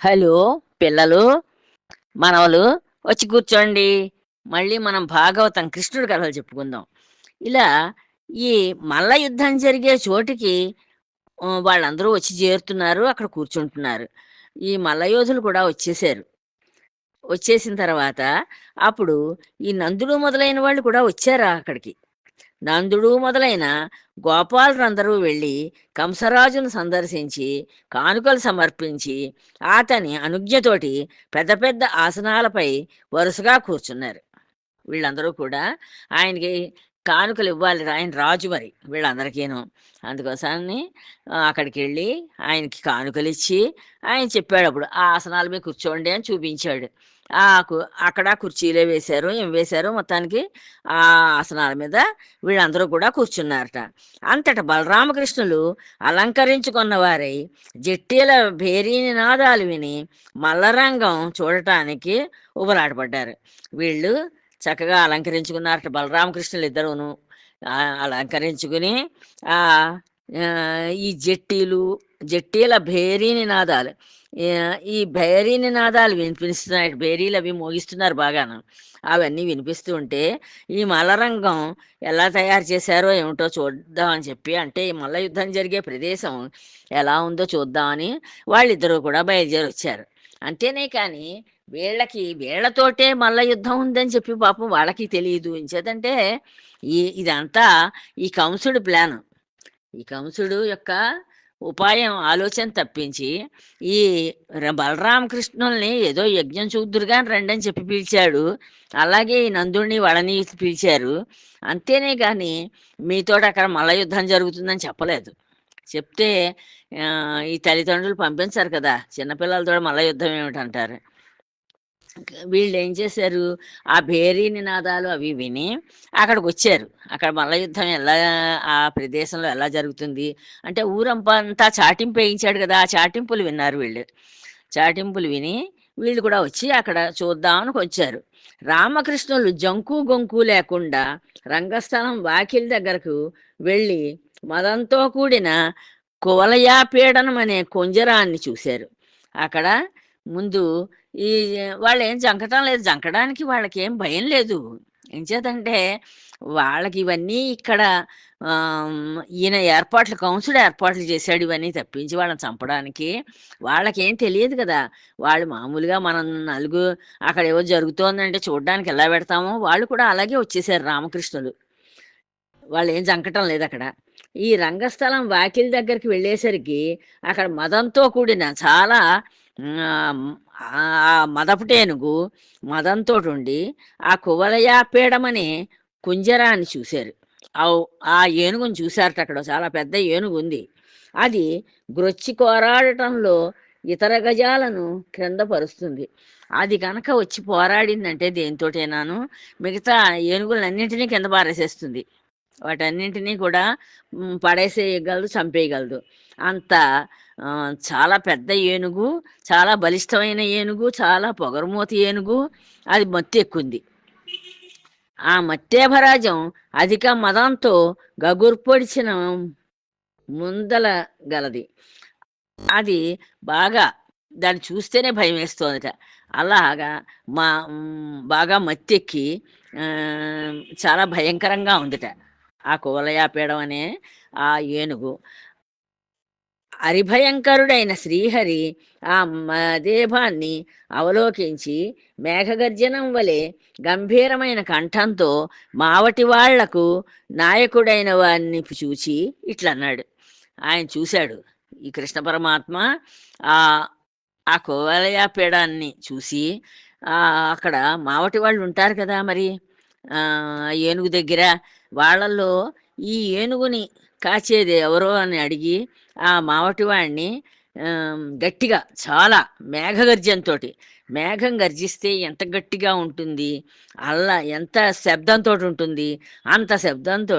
Hello పిల్లలు మనవలు వచ్చి కూర్చోండి. మళ్ళీ మనం భాగవతం కృష్ణుడి కథలు చెప్పుకుందాం. ఇలా ఈ మల్ల యుద్ధం జరిగే చోటికి వాళ్ళందరూ వచ్చి చేరుతున్నారు అక్కడ కూర్చుంటున్నారు. ఈ మల్లయోధులు కూడా వచ్చేసారు వచ్చేసిన తర్వాత అప్పుడు ఈ నందుడు మొదలైన వాళ్ళు కూడా వచ్చారు అక్కడికి? నందుడు మొదలైన గోపాలరందరూ వెళ్ళి కంసరాజును సందర్శించి కానుకలు సమర్పించి అతని అనుజ్ఞతోటి పెద్ద పెద్ద ఆసనాలపై వరుసగా కూర్చున్నారు. వీళ్ళందరూ కూడా ఆయనకి కానుకలు ఇవ్వాలి ఆయన రాజు మరి వీళ్ళందరికీను. అందుకోసాన్ని అక్కడికి వెళ్ళి ఆయనకి కానుకలు ఇచ్చి ఆయన చెప్పాడు అప్పుడు ఆ ఆసనాల మీద కూర్చోండి అని చూపించాడు. ఆ అక్కడ కుర్చీలే వేశారు ఏం వేశారు మొత్తానికి? ఆ ఆసనాల మీద వీళ్ళందరూ కూడా కూర్చున్నారట. అంతట బలరామకృష్ణులు అలంకరించుకున్న వారై జట్టీల భేరీ నినాదాలు విని మల్లరంగం చూడటానికి ఉబలాటపడ్డారు వీళ్ళు చక్కగా అలంకరించుకున్నారట బలరామకృష్ణులు ఇద్దరును. అలంకరించుకుని ఆ ఈ జట్టీలు జట్టీల భేరీని నాదాలు. ఈ భేరీని నాదాలు వినిపిస్తున్నాయి భేరీలు అవి మోగిస్తున్నారు బాగాను. అవన్నీ వినిపిస్తూ ఉంటే ఈ మల్లరంగం ఎలా తయారు చేశారో ఏమిటో చూద్దామని చెప్పి అంటే ఈ మల్ల యుద్ధం జరిగే ప్రదేశం ఎలా ఉందో చూద్దామని వాళ్ళిద్దరూ కూడా బయలుదేరి వచ్చారు అంతేనే కానీ వీళ్ళకి వీళ్ళతోటే మల్ల యుద్ధం ఉందని చెప్పి పాపం వాళ్ళకి తెలియదు. ఇంచేదంటే ఈ ఇదంతా ఈ కంసుడు ప్లాన్. ఈ కంసుడు యొక్క ఉపాయం ఆలోచన తప్పించి ఈ బలరామకృష్ణుల్ని ఏదో యజ్ఞం చూద్దురుగా రండి అని చెప్పి పిలిచాడు. అలాగే ఈ నందుడిని వాళ్ళని పిలిచారు. అంతేనే కానీ మీతోటి అక్కడ మల్ల యుద్ధం జరుగుతుందని చెప్పలేదు. చెప్తే ఈ తల్లిదండ్రులు పంపించారు కదా చిన్నపిల్లలతో మల్ల యుద్ధం ఏమిటంటారు? వీళ్ళు ఏం చేశారు? ఆ భేరీ నినాదాలు అవి విని అక్కడికి వచ్చారు అక్కడ మల్ల యుద్ధం ఎలా ఆ ప్రదేశంలో ఎలా జరుగుతుంది? అంటే ఊరంపంతా చాటింపు వేయించాడు కదా ఆ చాటింపులు విన్నారు వీళ్ళు. చాటింపులు విని వీళ్ళు కూడా వచ్చి అక్కడ చూద్దామని వచ్చారు. రామకృష్ణులు జంకు గొంకు లేకుండా రంగస్థలం వాకిలి దగ్గరకు వెళ్ళి మదంతో కూడిన కువలయాపీడనం అనే కొంజరాన్ని చూశారు. అక్కడ ముందు ఈ వాళ్ళు ఏం జంకటం లేదు. జంకడానికి వాళ్ళకి ఏం భయం లేదు. ఎంచేతంటే వాళ్ళకి ఇవన్నీ ఇక్కడ ఈయన ఏర్పాట్లు కౌన్సిల్ ఏర్పాట్లు చేశాడు ఇవన్నీ తప్పించి వాళ్ళని చంపడానికి. వాళ్ళకి ఏం తెలియదు కదా. వాళ్ళు మామూలుగా మనం నలుగు అక్కడ ఏవో జరుగుతోందంటే చూడడానికి ఎలా పెడతామో వాళ్ళు కూడా అలాగే వచ్చేసారు రామకృష్ణులు. వాళ్ళు ఏం జంకటం లేదు అక్కడ. ఈ రంగస్థలం వాకిలి దగ్గరికి వెళ్ళేసరికి అక్కడ మదంతో కూడిన చాలా ఆ మదపుటేనుగు మదంతో ఉండి ఆ కువలయాపీడమనే కుంజరాన్ని చూశారు. ఆ ఆ ఏనుగుని చూశారట అక్కడ. చాలా పెద్ద ఏనుగు ఉంది అది గ్రొచ్చి కోరాడటంలో ఇతర గజాలను క్రింద పరుస్తుంది. అది కనుక వచ్చి పోరాడిందంటే దేనితోటేనాను? మిగతా ఏనుగులన్నింటినీ కింద పారేసేస్తుంది. వాటన్నింటినీ కూడా పడేసేయగలదు చంపేయగలదు. అంత చాలా పెద్ద ఏనుగు చాలా బలిష్టమైన ఏనుగు చాలా పొగరమూత ఏనుగు అది మత్తు ఎక్కుంది. ఆ మత్తేభరాజం అధిక మదంతో గగుర్పొడిచిన ముందల గలది. అది బాగా దాన్ని చూస్తేనే భయం వేస్తోందట అలాగా మా బాగా మత్తెక్కి చాలా భయంకరంగా ఉందిట. ఆ కువలయాపీడం అనే ఆ ఏనుగు. అరిభయంకరుడైన శ్రీహరి ఆ దేభాన్ని అవలోకించి మేఘగర్జనం వలె గంభీరమైన కంఠంతో మావటి వాళ్ళకు నాయకుడైన వారిని చూచి ఇట్లన్నాడు. ఆయన చూశాడు ఈ కృష్ణ పరమాత్మ ఆ ఆ కోవలయాపీడాన్ని చూసి అక్కడ మావటి వాళ్ళు ఉంటారు కదా మరి ఏనుగు దగ్గర వాళ్ళల్లో ఈ ఏనుగుని కాచేది ఎవరో అని అడిగి ఆ మావటి గట్టిగా చాలా మేఘగర్జంతో మేఘం గర్జిస్తే ఎంత గట్టిగా ఉంటుంది అలా ఎంత శబ్దంతో ఉంటుంది అంత శబ్దంతో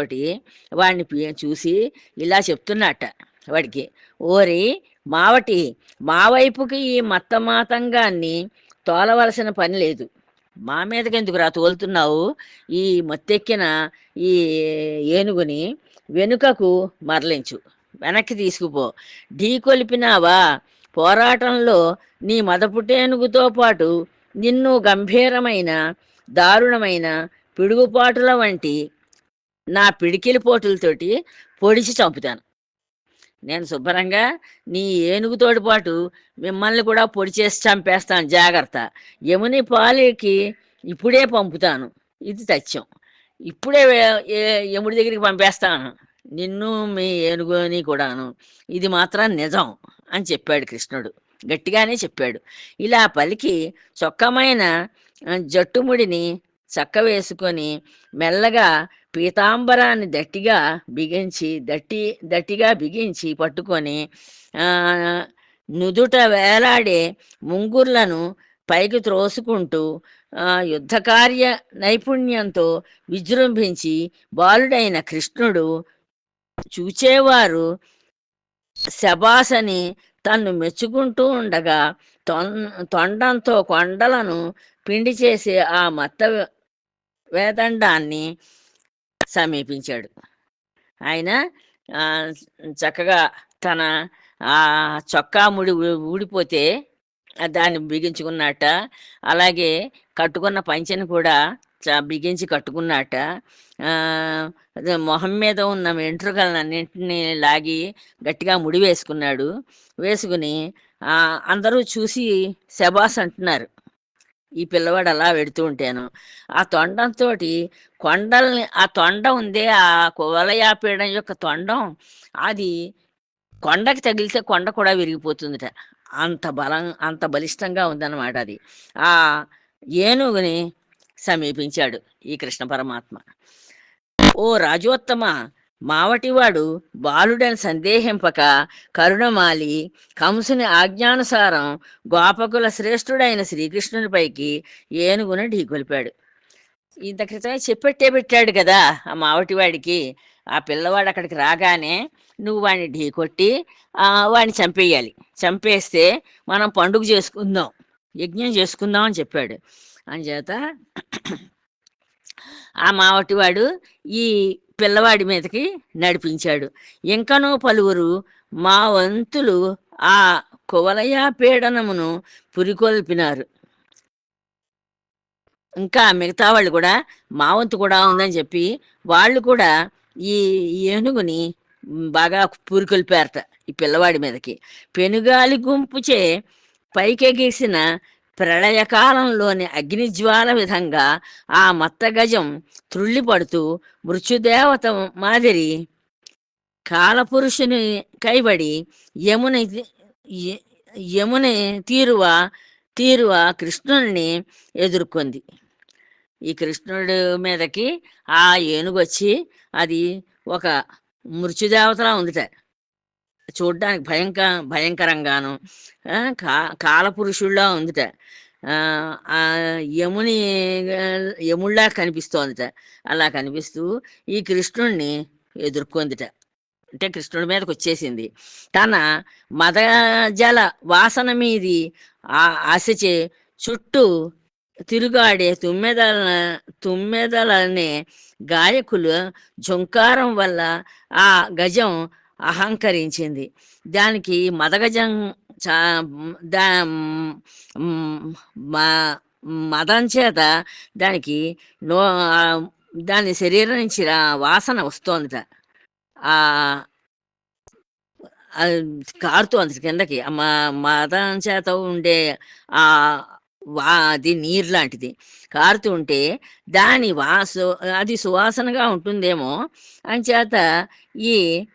వాడిని చూసి ఇలా చెప్తున్నట్ట వాడికి. ఓరి మావటి మా వైపుకి ఈ మత్తమాతంగాన్ని తోలవలసిన పని లేదు. మా మీదకి ఎందుకు రా తోలుతున్నావు? ఈ మత్తెక్కిన ఈ ఏనుగుని వెనుకకు మరలించు. వెనక్కి తీసుకుపో. ఢీ కొలిపినావా? పోరాటంలో నీ మదపుటేనుగుతో పాటు నిన్ను గంభీరమైన దారుణమైన పిడుగుపాటుల వంటి నా పిడికిలి పోటులతోటి పొడిచి చంపుతాను. నేను శుభ్రంగా నీ ఏనుగుతోటి పాటు మిమ్మల్ని కూడా పొడి చేసి చంపేస్తాను. జాగ్రత్త. యముని పాలికి ఇప్పుడే పంపుతాను. ఇది తథ్యం ఇప్పుడే యముడి దగ్గరికి పంపేస్తాను. నిన్ను మీ ఏనుగుని కూడాను. ఇది మాత్రం నిజం అని చెప్పాడు కృష్ణుడు. గట్టిగానే చెప్పాడు. ఇలా పలికి చొక్కమైన జట్టుముడిని చక్క వేసుకొని మెల్లగా పీతాంబరాన్ని దట్టిగా బిగించి దట్టి దట్టిగా బిగించి పట్టుకొని నుదుట వేలాడే ముంగుర్లను పైకి త్రోసుకుంటూ యుద్ధకార్య నైపుణ్యంతో విజృంభించి బాలుడైన కృష్ణుడు చూచేవారు శబాసని తన్ను మెచ్చుకుంటూ ఉండగా తొండంతో కొండలను పిండి చేసే ఆ మత్త వేదండాన్ని సమీపించాడు. ఆయన చక్కగా తన ఆ చొక్కా ముడి ఊడిపోతే దాన్ని బిగించుకున్నట్ట అలాగే కట్టుకున్న పంచెను కూడా చ- బిగించి కట్టుకున్నట్ట మొహం మీద ఉన్న వెంట్రుకలన్నింటినీ లాగి గట్టిగా ముడి వేసుకున్నాడు. వేసుకుని అందరూ చూసి శబాస్ అంటున్నారు. ఈ పిల్లవాడు అలా పెడుతూ ఉంటాను. ఆ తొండంతో కొండల్ని ఆ తొండ ఉందే ఆ కువలయాపీడం యొక్క తొండం అది కొండకి తగిలితే కొండ కూడా విరిగిపోతుందిట. అంత బలం అంత బలిష్టంగా ఉందన్నమాట అది. ఆ ఏనుగుని సమీపించాడు ఈ కృష్ణ పరమాత్మ. ఓ రాజోత్తమ మావటివాడు బాలుడని సందేహింపక కరుణమాలి కంసుని ఆజ్ఞానుసారం గోపకుల శ్రేష్ఠుడైన శ్రీకృష్ణునిపైకి ఏనుగును ఢీకొలిపాడు. ఇంత క్రితమే చెప్పెట్టే పెట్టాడు కదా ఆ మావటివాడికి. ఆ పిల్లవాడు అక్కడికి రాగానే నువ్వు వాడిని ఢీకొట్టి కొట్టి వాడిని చంపేయాలి. చంపేస్తే మనం పండుగ చేసుకుందాం. యజ్ఞం చేసుకుందాం అని చెప్పాడు. అంచేత ఆ మావటివాడు ఈ పిల్లవాడి మీదకి నడిపించాడు. ఇంకనూ పలువురు మా వంతులు ఆ కువలయ పీడనమును పురికొల్పినారు. ఇంకా మిగతా వాళ్ళు కూడా మా వంతు కూడా ఉందని చెప్పి వాళ్ళు కూడా ఈ ఏనుగుని బాగా పురికొల్పారట ఈ పిల్లవాడి మీదకి. పెనుగాలి గుంపుచే పైకెగేసిన ప్రళయకాలంలోని అగ్నిజ్వాల విధంగా ఆ మత్తగజం త్రుళ్ళిపడుతూ మృత్యుదేవత మాదిరి కాలపురుషుని కైబడి యముని యముని తీరువ తీరువ కృష్ణుని ఎదుర్కొంది. ఈ కృష్ణుడి మీదకి ఆ ఏనుగు వచ్చి అది ఒక మృత్యుదేవతలా ఉందిట. చూడ్డానికి భయంక భయంకరంగాను కా కాలపురుషుల్లా ఉందిట. యముని ఆ, యముళ్ళా కనిపిస్తోందిట. అలా కనిపిస్తూ ఈ కృష్ణుణ్ణి ఎదుర్కొందిట. అంటే కృష్ణుడి మీదకి వచ్చేసింది తన మదజల వాసన మీది ఆ ఆశచే చుట్టూ తిరుగాడే తుమ్మెదల తుమ్మెదలనే గాయకులు జుంకారం వల్ల ఆ గజం అహంకరించింది. దానికి మదగజం చా దా మదం చేత దానికి నో దాని శరీరం నుంచి వాసన వస్తోందిట. ఆ ఆ కారుతోంది కిందకి. మా మదం చేత ఉండే ఆ వా అది నీరు లాంటిది. కారుతూ ఉంటే దాని వాసు అది సువాసనగా ఉంటుందేమో. అంచేత ఈ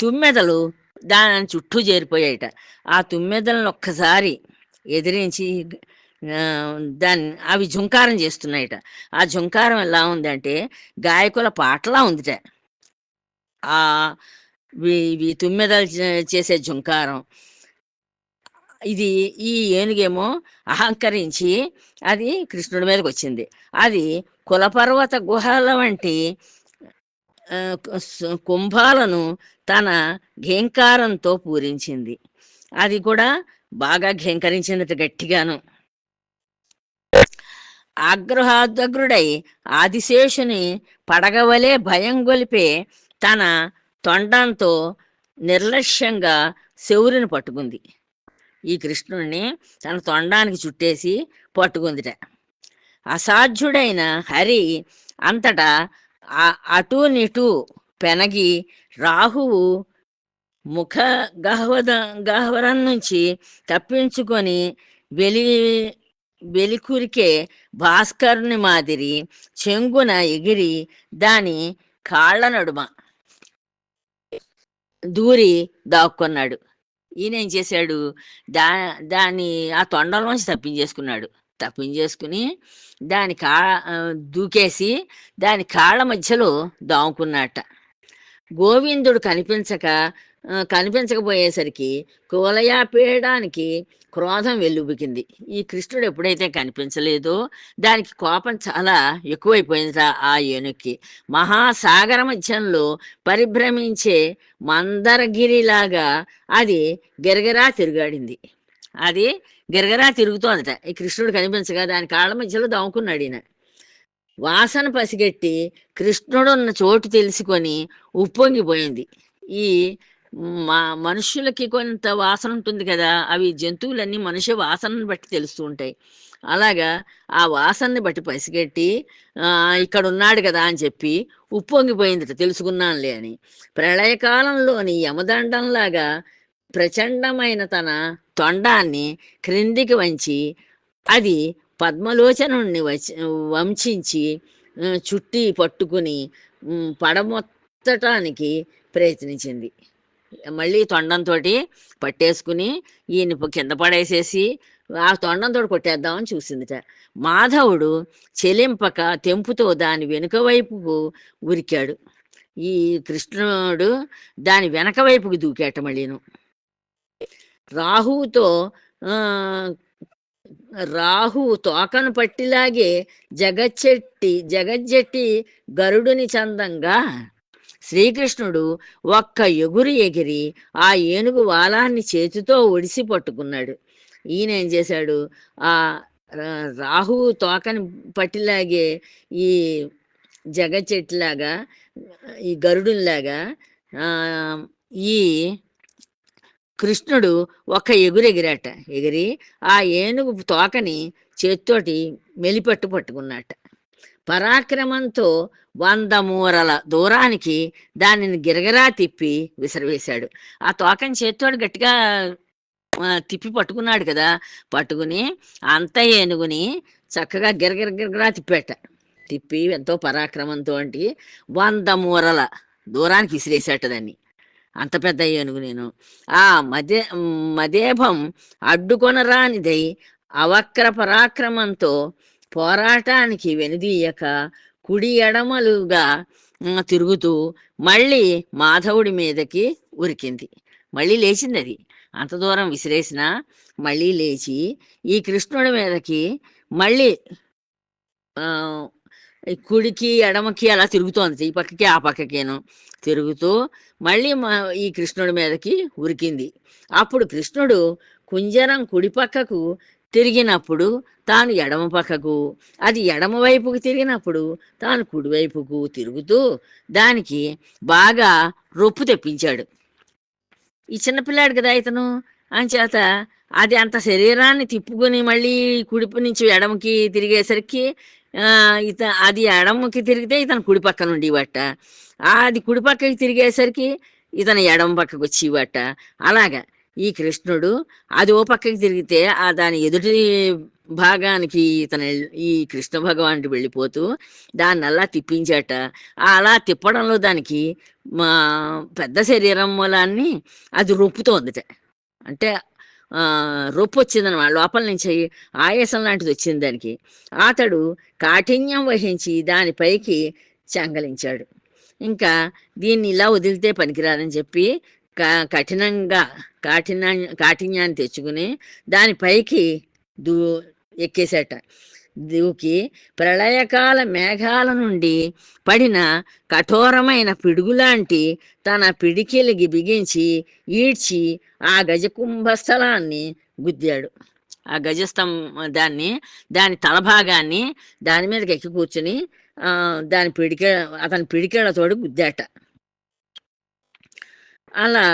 తుమ్మెదలు దాని చుట్టూ చేరిపోయాయట. ఆ తుమ్మెదలను ఒక్కసారి ఎదిరించి దాన్ని అవి జుంకారం చేస్తున్నాయట. ఆ జుంకారం ఎలా ఉందంటే గాయకుల పాటలా ఉందిట. ఆ ఇవి తుమ్మెదలు చేసే జుంకారం. ఇది ఈ ఏనుగేమో అహంకరించి అది కృష్ణుడి మీదకి వచ్చింది అది కులపర్వత గుహల వంటి కుంభాలను తన ఘేంకారంతో పూరించింది. అది కూడా బాగా ఘేంకరించిందట గట్టిగాను. ఆగ్రహాద్వగ్రుడై ఆదిశేషుని పడగవలే భయం గొలిపే తన తొండంతో నిర్లక్ష్యంగా శౌరిని పట్టుకుంది. ఈ కృష్ణుణ్ణి తన తొండానికి చుట్టేసి పట్టుకుందిట. అసాధ్యుడైన హరి అంతటా అటు అటూ నిటూ పెనగి రాహువు ముఖ గహ్వద గహ్వరం నుంచి తప్పించుకొని వెలి వెలికురికే భాస్కరుని మాదిరి చెంగున ఎగిరి దాని కాళ్ళ నడుమ దూరి దాక్కున్నాడు. ఈయన ఏం చేశాడు? దా దాన్ని ఆ తొండలోంచి తప్పించేసుకున్నాడు. తప్పించేసుకుని దాని కా దూకేసి దాని కాళ్ళ మధ్యలో దాముకున్నట్ట గోవిందుడు కనిపించక కనిపించకపోయేసరికి కనిపించకపోయేసరికి కువలయాపేయడానికి క్రోధం వెల్లుబికింది. ఈ కృష్ణుడు ఎప్పుడైతే కనిపించలేదో దానికి కోపం చాలా ఎక్కువైపోయింది ఆ ఏనుక్కి. మహాసాగర మధ్యంలో పరిభ్రమించే మందరగిరిలాగా అది గిరగిరా తిరుగాడింది. అది గిరగిరా తిరుగుతోందట. ఈ కృష్ణుడు కనిపించగా దాని కాళ్ళ మధ్యలో దాముకున్నాడు ఈయన. వాసన పసిగట్టి కృష్ణుడున్న చోటు తెలుసుకొని ఉప్పొంగిపోయింది. ఈ మా మనుషులకి కొంత వాసన ఉంటుంది కదా అవి జంతువులన్నీ మనిషి వాసనను బట్టి తెలుస్తూ ఉంటాయి. అలాగా ఆ వాసనని బట్టి పసిగట్టి ఇక్కడ ఉన్నాడు కదా అని చెప్పి ఉప్పొంగిపోయిందట తెలుసుకున్నానులే అని. ప్రళయకాలంలోని యమదండంలాగా ప్రచండమైన తన తొండాన్ని క్రిందికి వంచి అది పద్మలోచనుణ్ణి వచ్చి వంచించి చుట్టి పట్టుకుని పడమొత్తటానికి ప్రయత్నించింది. మళ్ళీ తొండంతో పట్టేసుకుని ఈయన కింద పడేసేసి ఆ తొండంతో కొట్టేద్దామని చూసిందిట. మాధవుడు చెలింపక తెంపుతో దాని వెనుక వైపుకు ఉరికాడు. ఈ కృష్ణుడు దాని వెనక వైపుకు దూకాట మళ్ళీను. రాహుతో రాహు తోకను పట్టిలాగే జగచ్చెట్టి జగజ్జెట్టి గరుడుని చందంగా శ్రీకృష్ణుడు ఒక్క ఎగురు ఎగిరి ఆ ఏనుగు వాలాన్ని చేతితో ఒడిసి పట్టుకున్నాడు. ఈయన ఏం చేశాడు? ఆ రాహువు తోకని పట్టిలాగే ఈ జగ చెట్టులాగా ఈ గరుడులాగా ఈ కృష్ణుడు ఒక ఎగురెగిరాట ఎగిరి ఆ ఏనుగు తోకని చేత్తోటి మెలిపట్టు పట్టుకున్నట్ట పరాక్రమంతో వంద మూరల దూరానికి దానిని గిరగిరా తిప్పి విసిరివేశాడు. ఆ తోకని చేత్తోడు గట్టిగా తిప్పి పట్టుకున్నాడు కదా. పట్టుకుని అంత ఏనుగుని చక్కగా గిరగిర గిరగిరా తిప్పాట. తిప్పి ఎంతో పరాక్రమంతో అంటే వంద మూరల దూరానికి విసిరేసాట దాన్ని. అంత పెద్ద ఏనుగు నేను. ఆ మదే మదేభం అడ్డుకొనరానిదై అవక్ర పరాక్రమంతో పోరాటానికి వెనుదీయక కుడి ఎడమలుగా తిరుగుతూ మళ్ళీ మాధవుడి మీదకి ఉరికింది. మళ్ళీ లేచింది అది అంత దూరం విసిరేసిన మళ్ళీ లేచి ఈ కృష్ణుడి మీదకి మళ్ళీ కుడికి ఎడమకి అలా తిరుగుతోంది. ఈ పక్కకి ఆ పక్కకేను తిరుగుతూ మళ్ళీ మా ఈ కృష్ణుడి మీదకి ఉరికింది. అప్పుడు కృష్ణుడు కుంజరం కుడి పక్కకు తిరిగినప్పుడు తాను ఎడమ పక్కకు అది ఎడమ వైపుకు తిరిగినప్పుడు తాను కుడివైపుకు తిరుగుతూ దానికి బాగా రొప్పు తెప్పించాడు. ఈ చిన్నపిల్లాడు కదా ఇతను? అంచేత అది అంత శరీరాన్ని తిప్పుకొని మళ్ళీ కుడిపు నుంచి ఎడమకి తిరిగేసరికి ఇత అది ఎడమకి తిరిగితే ఇతను కుడి పక్క నుండి ఇవట అది కుడి పక్కకి తిరిగేసరికి ఇతను ఎడమ పక్కకు వచ్చి ఇవట అలాగా. ఈ కృష్ణుడు అది ఓ పక్కకి తిరిగితే ఆ దాని ఎదుటి భాగానికి ఇతను ఈ కృష్ణ భగవానుడు వెళ్ళిపోతూ దాన్ని అలా తిప్పించాట. అలా తిప్పడంలో దానికి మా పెద్ద శరీరం మూలాన్ని అది రొప్పుతోందిట అంటే రొప్పు వచ్చిందనమాట. లోపల నుంచి ఆయాసం లాంటిది వచ్చింది దానికి. అతడు కాఠిన్యం వహించి దానిపైకి చెంగలించాడు. ఇంకా దీన్ని ఇలా వదిలితే పనికిరాదని చెప్పి క- కఠినంగా కాఠిన్యా కాఠిన్యాన్ని తెచ్చుకుని దానిపైకి దూ ఎక్కేసేట. దూకి ప్రళయకాల మేఘాల నుండి పడిన కఠోరమైన పిడుగులాంటి తన పిడికిలికి బిగించి ఈడ్చి ఆ గజకుంభస్థలాన్ని గుద్దాడు. ఆ గజస్తం దాన్ని దాని తలభాగాన్ని దాని మీదకి ఎక్కి కూర్చుని దాని పిడికే అతని పిడికెళ్ళతోటి గుద్దాట. అలా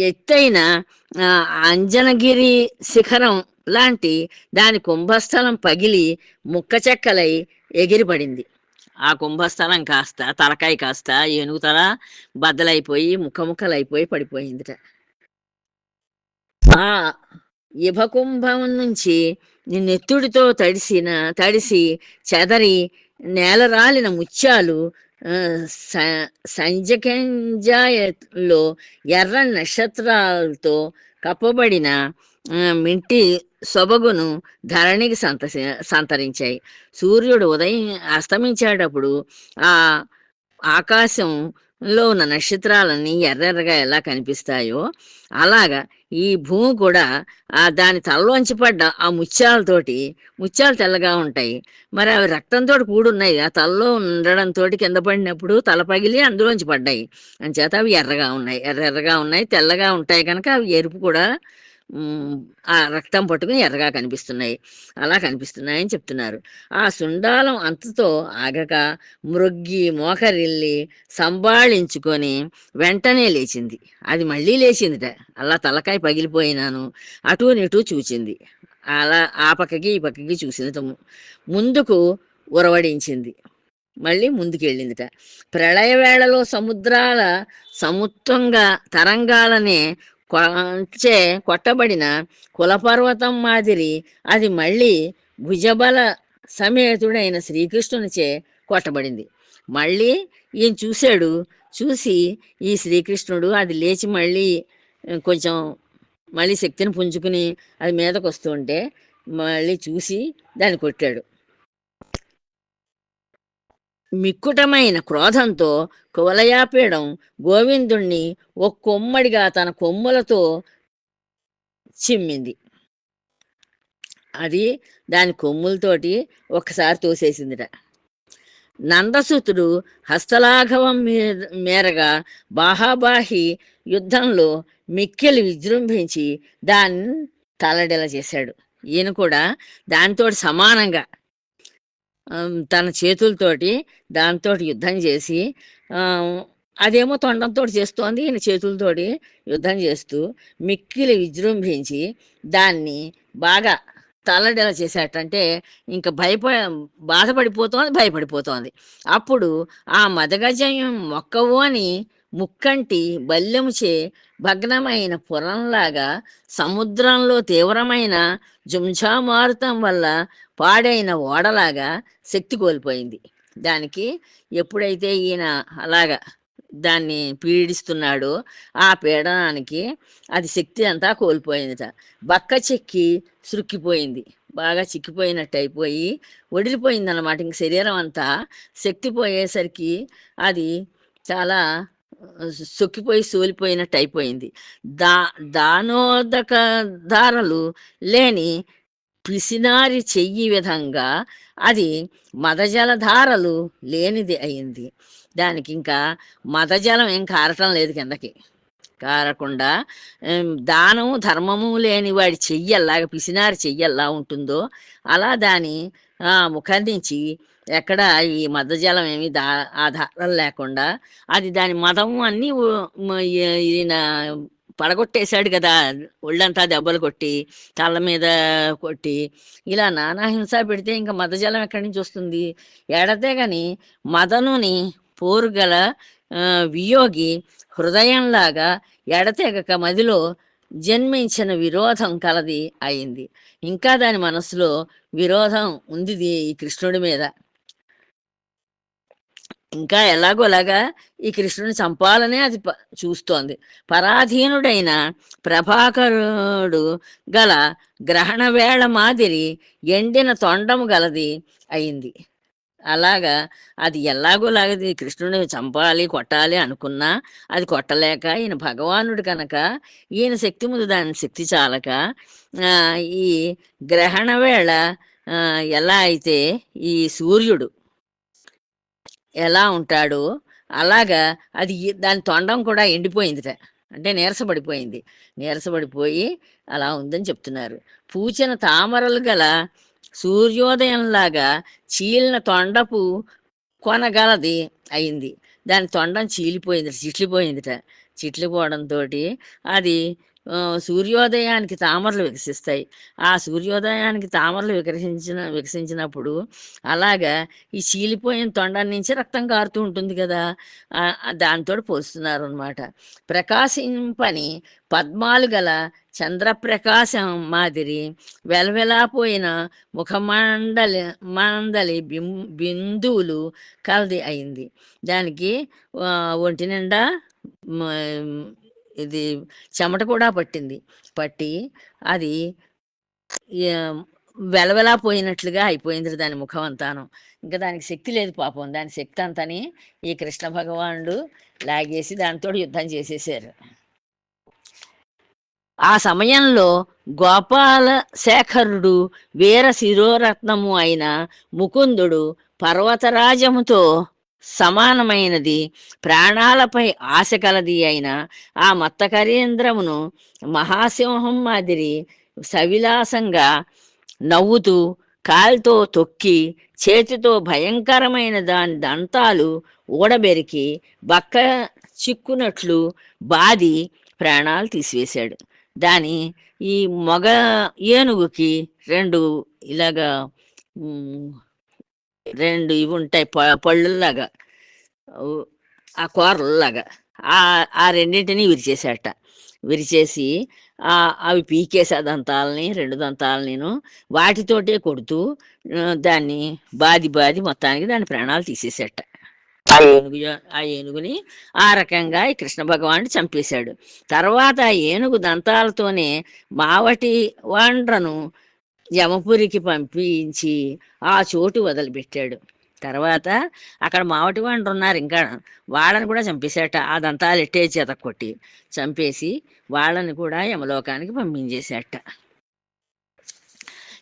ఎత్తైన ఆ, అంజనగిరి శిఖరం లాంటి దాని కుంభస్థలం పగిలి ముక్క చెక్కలై ఎగిరిపడింది. ఆ కుంభస్థలం కాస్త తలకాయ కాస్త ఏనుగు తల బద్దలైపోయి ముక్క పడిపోయిందిట. ఆ ఇభకుంభం నుంచి నెత్తుడితో తడిసిన తడిసి చెదరి నేలరాలిన ముత్యాలు సంజకంజాయలో ఎర్ర నక్షత్రాలతో కప్పబడిన మింటి సొబగును ధరణికి సంత సంతరించాయి. సూర్యుడు ఉదయం అస్తమించేటప్పుడు ఆ ఆకాశం లో ఉన్న నక్షత్రాలన్నీ ఎర్రెర్రగా ఎలా కనిపిస్తాయో అలాగా ఈ భూమి కూడా ఆ దాని తలలోంచి పడ్డ ఆ ముత్యాలతోటి ముత్యాలు తెల్లగా ఉంటాయి. మరి అవి రక్తంతో కూడున్నాయి. ఆ తలలో ఉండడంతో కింద పడినప్పుడు తల పగిలి అందులోంచి పడ్డాయి. అంచేత అవి ఎర్రగా ఉన్నాయి. ఎర్ర ఎర్రగా ఉన్నాయి తెల్లగా ఉంటాయి. కనుక అవి ఎరుపు కూడా ఆ రక్తం పట్టుకుని ఎర్రగా కనిపిస్తున్నాయి. అలా కనిపిస్తున్నాయని చెప్తున్నారు. ఆ సుండాలం అంతతో ఆగక మృగ్గి మోకరిల్లి సంబాళించుకొని వెంటనే లేచింది. అది మళ్ళీ లేచిందిట. అలా తలకాయ పగిలిపోయినాను. అటు ఇటు చూచింది. అలా ఆ పక్కకి ఈ పక్కకి చూసింది ముందుకు ఉరవడించింది. మళ్ళీ ముందుకెళ్ళిందిట. ప్రళయ వేళలో సముద్రాల సముత్వంగా తరంగాలనే కొంచే కొట్టబడిన కులపర్వతం మాదిరి అది మళ్ళీ భుజబల సమేతుడైన శ్రీకృష్ణునిచే కొట్టబడింది. మళ్ళీ ఈయన చూశాడు చూసి ఈ శ్రీకృష్ణుడు అది లేచి మళ్ళీ కొంచెం మళ్ళీ శక్తిని పుంజుకుని అది మీదకు వస్తుంటే మళ్ళీ చూసి దాన్ని కొట్టాడు. మిక్కుటమైన క్రోధంతో కువలయాపీడం గోవిందుణ్ణి ఒక్కొమ్మడిగా తన కొమ్ములతో చిమ్మింది. అది దాని కొమ్ములతోటి ఒక్కసారి తోసేసిందిట. నందసూతుడు హస్తలాఘవం మేరగా బాహాబాహి యుద్ధంలో మిక్కిలి విజృంభించి దాన్ని తలడెల చేశాడు ఈయన కూడా దానితో సమానంగా తన చేతులతోటి దాంతో యుద్ధం చేసి అదేమో తొండంతో చేస్తోంది ఈయన చేతులతోటి యుద్ధం చేస్తూ మిక్కిలి విజృంభించి దాన్ని బాగా తల్లడెల చేసేటంటే ఇంకా భయప బాధపడిపోతోంది భయపడిపోతోంది. అప్పుడు ఆ మదగజయం మొక్కవు అని ముక్కంటి బల్యముచే భగ్నమైన పురంలాగా సముద్రంలో తీవ్రమైన జుంఝామారుతం వల్ల పాడైన ఓడలాగా శక్తి కోల్పోయింది. దానికి ఎప్పుడైతే ఈయన అలాగా దాన్ని పీడిస్తున్నాడో ఆ పీడనానికి అది శక్తి అంతా కోల్పోయిందట బక్క చెక్కి సురుక్కిపోయింది. బాగా చిక్కిపోయినట్టు అయిపోయి వడిలిపోయిందన్నమాట ఇంక శరీరం అంతా శక్తి పోయేసరికి అది చాలా సొక్కిపోయి సోలిపోయినట్టు అయిపోయింది. దా దానోదక ధారలు లేని పిసినారి చెయ్యి విధంగా అది మదజల ధారలు లేనిది అయింది. దానికి ఇంకా మదజలం ఏం కారటం లేదు కిందకి. కారకుండా దానము ధర్మము లేని వాడి చెయ్యి ఎలాగ పిసినారి చెయ్యి ఎలా ఉంటుందో అలా దాని ముఖం నుంచి ఎక్కడ ఈ మదజలం ఏమి దా ఆ ధారలు లేకుండా అది దాని మదం అన్నీ ఈయన పడగొట్టేశాడు కదా ఒళ్ళంతా దెబ్బలు కొట్టి తల మీద కొట్టి ఇలా నానా హింస పెడితే ఇంకా మదజలం ఎక్కడి నుంచి వస్తుంది? ఎడతే గాని మదనుని పోరుగల వియోగి హృదయంలాగా ఎడతెగక మదిలో జన్మించిన విరోధం కలది అయింది. ఇంకా దాని మనసులో విరోధం ఉంది ఈ కృష్ణుడి మీద. ఇంకా ఎలాగోలాగా ఈ కృష్ణుని చంపాలనే అది ప- చూస్తోంది. పరాధీనుడైన ప్రభాకరుడు గల గ్రహణ వేళ మాదిరి ఎండిన తొండము గలది అయింది. అలాగా అది ఎలాగోలాగది కృష్ణుని చంపాలి కొట్టాలి అనుకున్నా అది కొట్టలేక ఈయన భగవానుడు కనుక ఈయన శక్తి ముందు దాని శక్తి చాలక ఈ గ్రహణ వేళ ఎలా అయితే ఈ సూర్యుడు ఎలా ఉంటాడో అలాగా అది దాని తొండం కూడా ఎండిపోయిందిట. అంటే నీరసపడిపోయింది. నీరసపడిపోయి అలా ఉందని చెప్తున్నారు. పూచిన తామరలు గల సూర్యోదయంలాగా చీలిన తొండపు కొనగలది అయింది. దాని తొండం చీలిపోయింది చిట్లిపోయిందిట. చిట్లిపోవడంతో అది సూర్యోదయానికి తామరలు వికసిస్తాయి. ఆ సూర్యోదయానికి తామరలు వికసించిన వికసించినప్పుడు అలాగా ఈ చీలిపోయిన తొండం నుంచి రక్తం కారుతూ ఉంటుంది కదా. దాంతో పోస్తున్నారు అనమాట ప్రకాశింపని పద్మాలు గల చంద్రప్రకాశం మాదిరి వెలవెలాపోయిన ముఖమండలి మండలి బిం బిందువులు కలది అయింది. దానికి ఒంటి నిండా ఇది చెమట కూడా పట్టింది. పట్టి అది వెలవెలా పోయినట్లుగా అయిపోయింది దాని ముఖం అంతాను. ఇంకా దానికి శక్తి లేదు పాపం. దాని శక్తి అంతని ఈ కృష్ణ భగవానుడు లాగేసి దానితో యుద్ధం చేసేసారు. ఆ సమయంలో గోపాల శేఖరుడు వీర శిరోరత్నము అయిన ముకుందుడు పర్వతరాజముతో సమానమైనది. ప్రాణాలపై ఆశ కలది అయిన ఆ మత్తకరేంద్రమును మహాసింహం మాదిరి సవిలాసంగా నవ్వుతూ కాలుతో తొక్కి చేతితో భయంకరమైన దాని దంతాలు ఊడబెరికి బక్క చిక్కునట్లు బాది ప్రాణాలు తీసివేశాడు. దాని ఈ మగ ఏనుగుకి రెండు ఇలాగా రెండు ఇవి ఉంటాయి ప- పళ్ళులాగా ఆ కూరలలాగా. ఆ ఆ రెండింటిని విరిచేసేట విరిచేసి ఆ అవి పీకేసే దంతాలని రెండు దంతాలనిను వాటితోటే కొడుతూ దాన్ని బాది బాది మొత్తానికి దాని ప్రాణాలు తీసేసేట ఆ ఏనుగు ఆ ఏనుగుని ఆ రకంగా ఈ కృష్ణ భగవానుడు చంపేశాడు. తర్వాత ఆ ఏనుగు దంతాలతోనే మావటి వాండ్రను యమపురికి పంపించి ఆ చోటు వదిలిపెట్టాడు. తర్వాత అక్కడ మావటి వాళ్ళు ఉన్నారు. ఇంకా వాళ్ళని కూడా చంపేశాట ఆ దంతాలు ఎట్టే చేత కొట్టి చంపేసి వాళ్ళని కూడా యమలోకానికి పంపించేశాట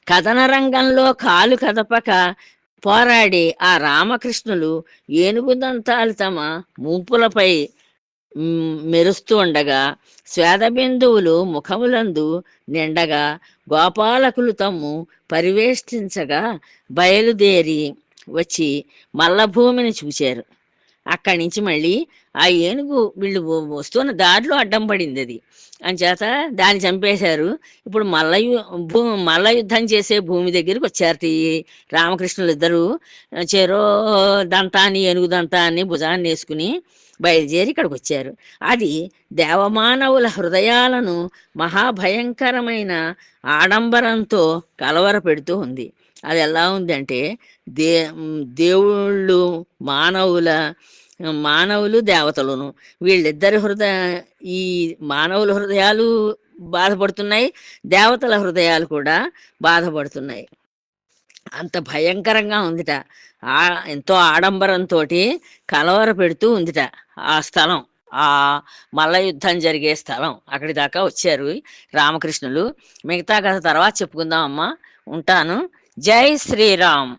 కథన రంగంలో కాలు కదపక పోరాడి ఆ రామకృష్ణులు ఏనుగు దంతాలు తమ మూపులపై మెరుస్తూ ఉండగా శ్వేదబిందువులు ముఖములందు నిండగా గోపాలకులు తమ్ము పరివేష్టించగా బయలుదేరి వచ్చి మల్లభూమిని చూశారు అక్కడి నుంచి మళ్ళీ ఆ ఏనుగు వీళ్ళు వస్తున్న దారిలో అడ్డం పడింది అది. అంచేత దాన్ని చంపేశారు. ఇప్పుడు మల్ల భూ మల్ల యుద్ధం చేసే భూమి దగ్గరికి వచ్చారు ఈ రామకృష్ణులు ఇద్దరు చెరో దంతాన్ని ఏనుగు దంతాన్ని భుజాన్ని వేసుకుని బయలుదేరి ఇక్కడికి వచ్చారు. అది దేవమానవుల హృదయాలను మహాభయంకరమైన ఆడంబరంతో కలవర పెడుతూ ఉంది. అది ఎలా ఉందంటే దే దేవుళ్ళు మానవుల మానవులు దేవతలును. వీళ్ళిద్దరి హృదయ ఈ మానవుల హృదయాలు బాధపడుతున్నాయి దేవతల హృదయాలు కూడా బాధపడుతున్నాయి. అంత భయంకరంగా ఉందిట. ఆ ఎంతో ఆడంబరంతో కలవర పెడుతూ ఉందిట ఆ స్థలం. ఆ మల్ల యుద్ధం జరిగే స్థలం. అక్కడి దాకా వచ్చారు రామకృష్ణులు. మిగతా కథ తర్వాత చెప్పుకుందాం అమ్మా. ఉంటాను. జై శ్రీరామ్.